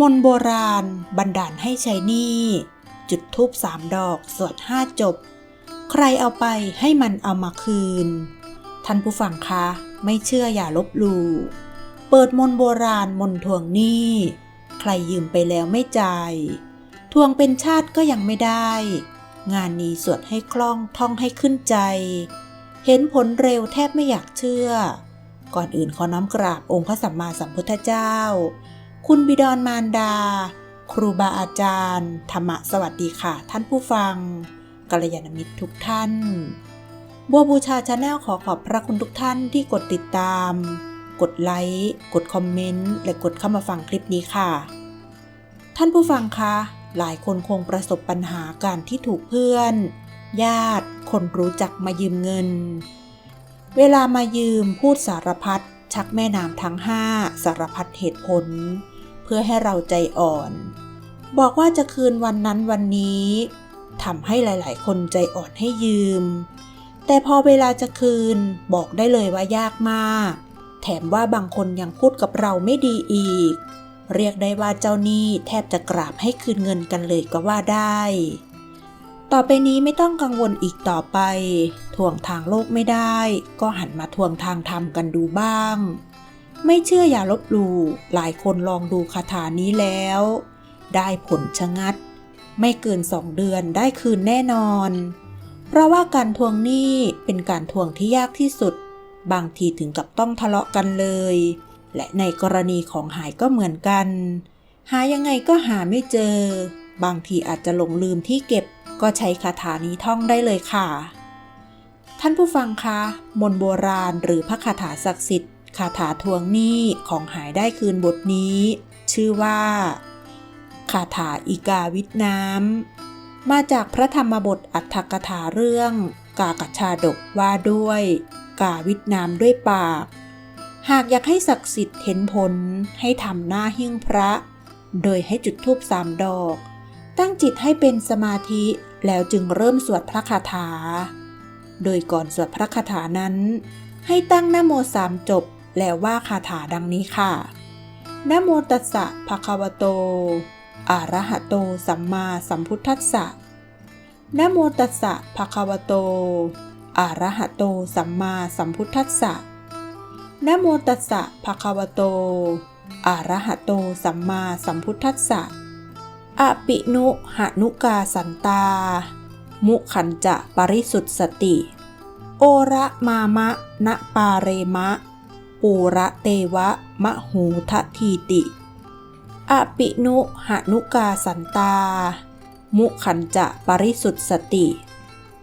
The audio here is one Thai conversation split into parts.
มนโบราณบันดาลให้ใช้หนี้จุดทูบสามดอกสวดห้าจบ ใครเอาไปให้มันเอามาคืน ท่านผู้ฟังคะไม่เชื่ออย่าลบหลู่เปิดมนโบราณมนทวงหนี้ใครยืมไปแล้วไม่จ่ายทวงเป็นชาติก็ยังไม่ได้ งานนี้สวดให้คล่องท่องให้ขึ้นใจ เห็นผลเร็วแทบไม่อยากเชื่อ ก่อนอื่นขอน้อมกราบองค์พระสัมมาสัมพุทธเจ้า คุณบิดรมารดา ครูบาอาจารย์ ธรรมะสวัสดีค่ะ ท่านผู้ฟังกัลยาณมิตรทุกท่าน บัวบูชาชาแนลขอขอบพระคุณทุกท่านที่กดติดตาม กดไลค์ กดคอมเมนต์ และกดเข้ามาฟังคลิปนี้ค่ะ ท่านผู้ฟังคะ หลายคนคงประสบปัญหาการที่ถูกเพื่อน ญาติ คนรู้จักมายืมเงิน เวลามายืมพูดสารพัดชักแม่น้ำทั้งห้าสารพัดเหตุผล พื่อให้เราใจอ่อน บอกว่าจะคืนวันนั้นวันนี้ทำให้หลาย ๆ คนใจอ่อนให้ยืม แต่พอเวลาจะคืนบอกได้เลยว่ายากมาก แถมว่าบางคนยังพูดกับเราไม่ดีอีก เรียกได้ว่าเจ้าหนี้แทบจะกราบให้คืนเงินกันเลยก็ว่าได้ ต่อไปนี้ไม่ต้องกังวลอีกต่อไป ทวงทางโลกไม่ได้ ก็หันมาทวงทางธรรมกันดูบ้าง ไม่เชื่ออย่าลบหลู่หลายคนลองดูคาถานี้แล้ว ได้ผลชะงัด ไม่เกินสองเดือนได้คืนแน่นอน เพราะว่าการทวงหนี้เป็นการทวงที่ยากที่สุด บางทีถึงกับต้องทะเลาะกันเลย และในกรณีของหายก็เหมือนกัน หายังไงก็หาไม่เจอ บางทีอาจจะหลงลืมที่เก็บก็ใช้คาถานี้ท่องได้เลยค่ะ ท่านผู้ฟังคะ มนต์โบราณหรือพระคาถาศักดิ์สิทธิ์ คาถาทวงหนี้ของหายได้คืนบทนี้ ชื่อว่าคาถาอีกาวิทน้ำ มาจากพระธรรมบทอัตถกถาเรื่อง กากชาดกว่าด้วย กาวิทน้ำด้วยปาก หากอยากให้ศักดิ์สิทธิ์เห็นผลให้ทำหน้าหิ้งพระ โดยให้จุดธูปสามดอก ตั้งจิตให้เป็นสมาธิแล้วจึงเริ่มสวดพระคาถา โดยก่อนสวดพระคาถานั้น ให้ตั้งนะโมสามจบ แล้วว่าคาถาดังนี้ค่ะนะโมตัสสะภะคะวะโต อะระหะโต สัมมาสัมพุทธัสสะนะโมตัสสะภะคะวะโต อะระหะโต สัมมาสัมพุทธัสสะนะโมตัสสะภะคะวะโต อะระหะโต สัมมาสัมพุทธัสสะอะปินุหะนุกาสันตา มุขันจะปริสุทธสติ โอระมามะณปาเรมะ ปูระเตวะมะหูทะทีติอปินุหนุกาสันตา มุขันจะปริสุทธสติ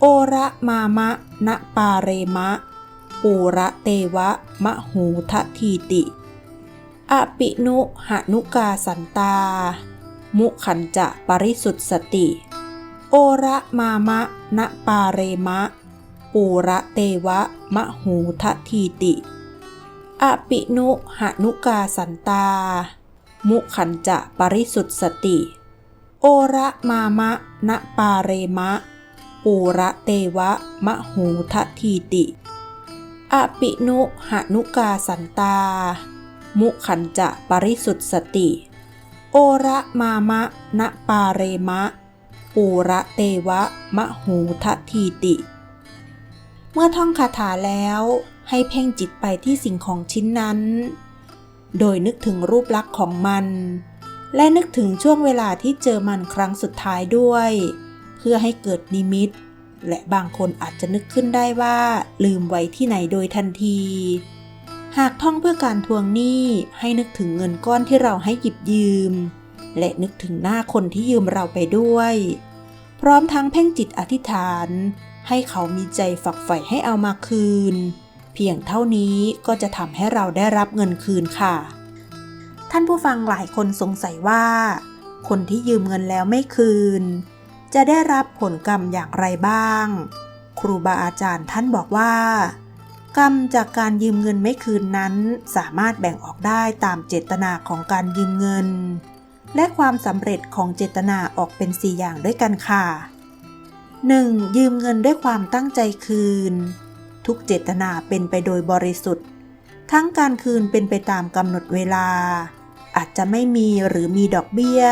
โอระมามะณปาเรมะ ปูระเตวะมะหูทะทีติอปินุหนุกาสันตา มุขันจะปริสุทธสติ โอระมามะณปาเรมะ ปูระเตวะมะหูทะทีติ อปินุหะนุกาสันตา มุขันจะปริสุทธสติ โอระมามะณปาเรมะ ปูระเตวะมะหูทะทีติอปินุหะนุกาสันตา มุขันจะปริสุทธสติ โอระมามะณปาเรมะ ปูระเตวะมะหูทะทีติ เมื่อท่องคาถาแล้วให้เพ่งจิตไปที่สิ่งของชิ้นนั้น โดยนึกถึงรูปลักษณ์ของมัน และนึกถึงช่วงเวลาที่เจอมันครั้งสุดท้ายด้วย เพื่อให้เกิดนิมิต และบางคนอาจจะนึกขึ้นได้ว่า ลืมไว้ที่ไหนโดยทันที หากท่องเพื่อการทวงหนี้ให้นึกถึงเงินก้อนที่เราให้หยิบยืม และนึกถึงหน้าคนที่ยืมเราไปด้วย พร้อมทั้งเพ่งจิตอธิษฐาน ให้เขามีใจฝักใฝ่ให้เอามาคืน เพียงเท่านี้ก็จะทำให้เราได้รับเงินคืนค่ะ ท่านผู้ฟังหลายคนสงสัยว่า คนที่ยืมเงินแล้วไม่คืน จะได้รับผลกรรมอย่างไรบ้าง ครูบาอาจารย์ท่านบอกว่า กรรมจากการยืมเงินไม่คืนนั้น สามารถแบ่งออกได้ตามเจตนาของการยืมเงิน และความสำเร็จของเจตนาออกเป็น 4 อย่างด้วยกันค่ะ 1. ยืมเงินด้วยความตั้งใจคืน ทุกเจตนาเป็นไปโดยบริสุทธิ์ ทั้งการคืนเป็นไปตามกำหนดเวลา อาจจะไม่มีหรือมีดอกเบี้ย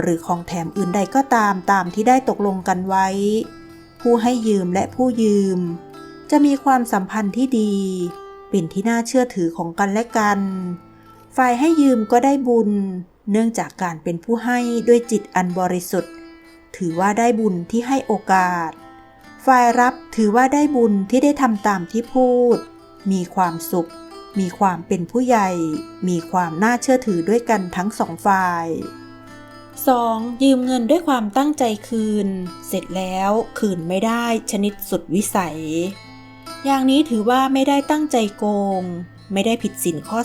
หรือของแถมอื่นใดก็ตามตามที่ได้ตกลงกันไว้ ผู้ให้ยืมและผู้ยืม จะมีความสัมพันธ์ที่ดี เป็นที่น่าเชื่อถือของกันและกัน ฝ่ายให้ยืมก็ได้บุญ เนื่องจากการเป็นผู้ให้ด้วยจิตอันบริสุทธิ์ ถือว่าได้บุญที่ให้โอกาส ฝ่ายรับถือว่าได้บุญที่ได้ทำตามที่พูด มีความสุข มีความเป็นผู้ใหญ่ มีความน่าเชื่อถือด้วยกันทั้งสองฝ่าย 2. ยืมเงินด้วยความตั้งใจคืน เสร็จแล้วคืนไม่ได้ชนิดสุดวิสัย อย่างนี้ถือว่าไม่ได้ตั้งใจโกง ไม่ได้ผิดสินข้อ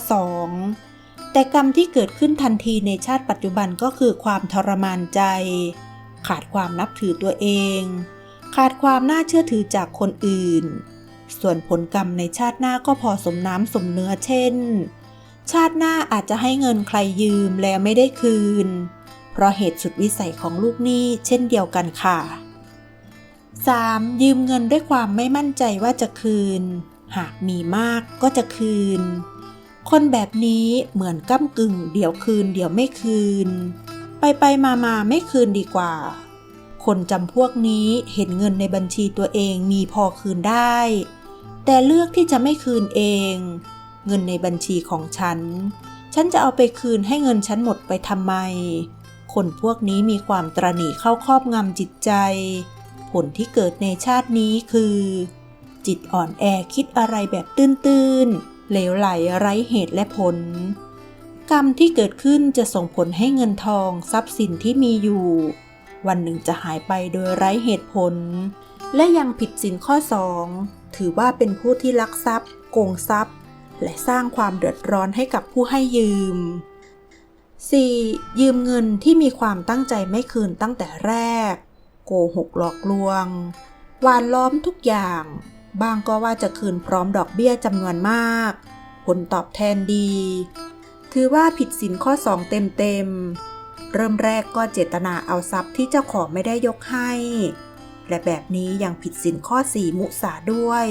2แต่กรรมที่เกิดขึ้นทันทีในชาติปัจจุบันก็คือความทรมานใจ ขาดความนับถือตัวเอง ขาดความน่าเชื่อถือจากคนอื่น ส่วนผลกรรมในชาติหน้าก็พอสมน้ำสมเนื้อเช่น ชาติหน้าอาจจะให้เงินใครยืมแล้วไม่ได้คืน เพราะเหตุสุดวิสัยของลูกหนี้เช่นเดียวกันค่ะ 3. ยืมเงินด้วยความไม่มั่นใจว่าจะคืน หากมีมากก็จะคืน คนแบบนี้เหมือนก้ากึ่ง เดี๋ยวคืน เดี๋ยวไม่คืน ไปไปมามาไม่คืนดีกว่า คนจำพวกนี้เห็นเงินในบัญชีตัวเองมีพอคืนได้ แต่เลือกที่จะไม่คืนเอง เงินในบัญชีของฉัน ฉันจะเอาไปคืนให้เงินฉันหมดไปทำไม คนพวกนี้มีความตระหนี่เข้าครอบงำจิตใจ ผลที่เกิดในชาตินี้คือ จิตอ่อนแอคิดอะไรแบบตื้นๆเหลวไหลไร้เหตุและผลกรรมที่เกิดขึ้นจะส่งผลให้เงินทองทรัพย์สินที่มีอยู่ วันหนึ่งจะหายไปโดยไร้เหตุผล และยังผิดสินข้อ 2 ถือว่าเป็นผู้ที่ลักทรัพย์ โกงทรัพย์ และสร้างความเดือดร้อนให้กับผู้ให้ยืม 4. ยืมเงินที่มีความตั้งใจไม่คืนตั้งแต่แรก โกหกหลอกลวงหวานล้อมทุกอย่าง บางก็ว่าจะคืนพร้อมดอกเบี้ยจำนวนมาก ผลตอบแทนดี ถือว่าผิดสินข้อ 2 เต็มๆ เริ่มแรกก็เจตนาเอาทรัพย์ที่เจ้าของไม่ได้ยกให้ และแบบนี้ยังผิดสินข้อ4มุสาด้วย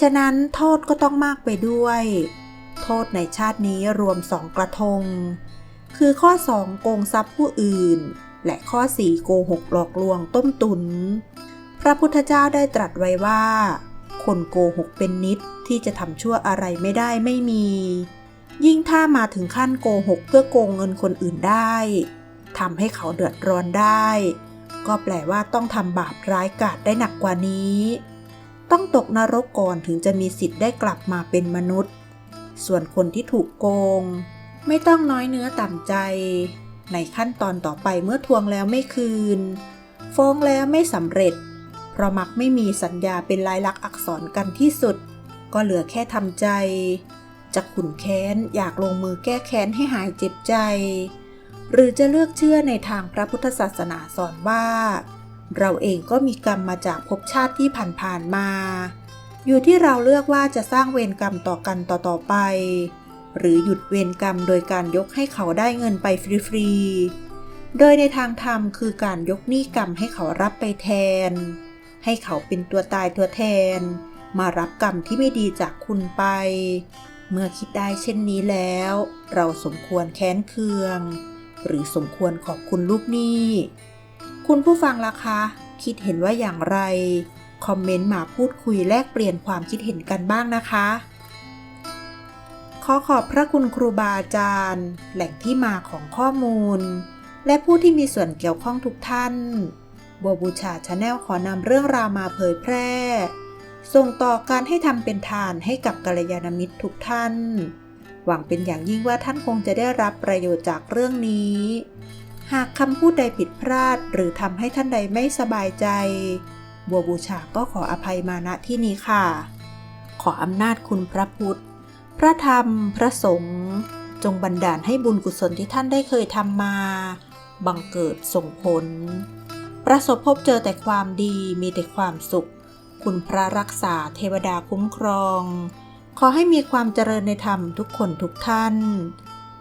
ฉะนั้นโทษก็ต้องมากไปด้วย โทษในชาตินี้รวมสองกระทง คือข้อ 2 โกงทรัพย์ผู้อื่น และข้อ 4 โกหกหลอกลวงต้มตุน พระพุทธเจ้าได้ตรัสไว้ว่า คนโกหกเป็นนิดที่จะทำชั่วอะไรไม่ได้ไม่มี ยิ่งถ้ามาถึงขั้นโกหกเพื่อโกงเงินคนอื่นได้ทำให้เขาเดือดร้อนได้ ก็แปลว่าต้องทำบาปร้ายกาจได้หนักกว่านี้ ต้องตกนรกก่อนถึงจะมีสิทธิ์ได้กลับมาเป็นมนุษย์ ส่วนคนที่ถูกโกง ไม่ต้องน้อยเนื้อต่ำใจ ในขั้นตอนต่อไปเมื่อทวงแล้วไม่คืน ฟ้องแล้วไม่สำเร็จ เพราะมักไม่มีสัญญาเป็นลายลักษณ์อักษรกันที่สุด ก็เหลือแค่ทำใจ จะขุนแค้นอยากลงมือแก้แค้นให้หายเจ็บใจ หรือจะเลือกเชื่อในทางพระพุทธศาสนาสอนว่า เราเองก็มีกรรมมาจากภพชาติที่ผ่านๆมา อยู่ที่เราเลือกว่าจะสร้างเวรกรรมต่อกันต่อๆไป หรือหยุดเวรกรรมโดยการยกให้เขาได้เงินไปฟรีๆ โดยในทางธรรมคือการยกหนี้กรรมให้เขารับไปแทน ให้เขาเป็นตัวตายตัวแทน มารับกรรมที่ไม่ดีจากคุณไป เมื่อคิดได้เช่นนี้แล้ว เราสมควรแค้นเคือง หรือสมควรขอบคุณลูกหนี้ คุณผู้ฟังล่ะคะ คิดเห็นว่าอย่างไร คอมเมนต์มาพูดคุยแลกเปลี่ยนความคิดเห็นกันบ้างนะคะ ขอขอบพระคุณครูบาอาจารย์ แหล่งที่มาของข้อมูล และผู้ที่มีส่วนเกี่ยวข้องทุกท่านบัวบูชาชาแนลขอนำเรื่องราวมาเผยแพร่ ส่งต่อการให้ทำเป็นทานให้กับกัลยาณมิตรทุกท่าน หวังเป็นอย่างยิ่งว่าท่านคงจะได้รับประโยชน์จากเรื่องนี้ หากคำพูดใดผิดพลาด หรือทำให้ท่านใดไม่สบายใจ บัวบูชาก็ขออภัยมาณที่นี้ค่ะ ขออำนาจคุณพระพุทธ พระธรรม พระสงฆ์จงบันดาลให้บุญกุศลที่ท่านได้เคยทำมา บังเกิดส่งผล ประสบพบเจอแต่ความดีมีแต่ความสุข คุณพระรักษาเทวดาคุ้มครอง ขอให้มีความเจริญในธรรมทุกคนทุกท่าน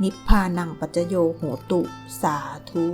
นิพพานังปัจจโยโหตุ สาธุ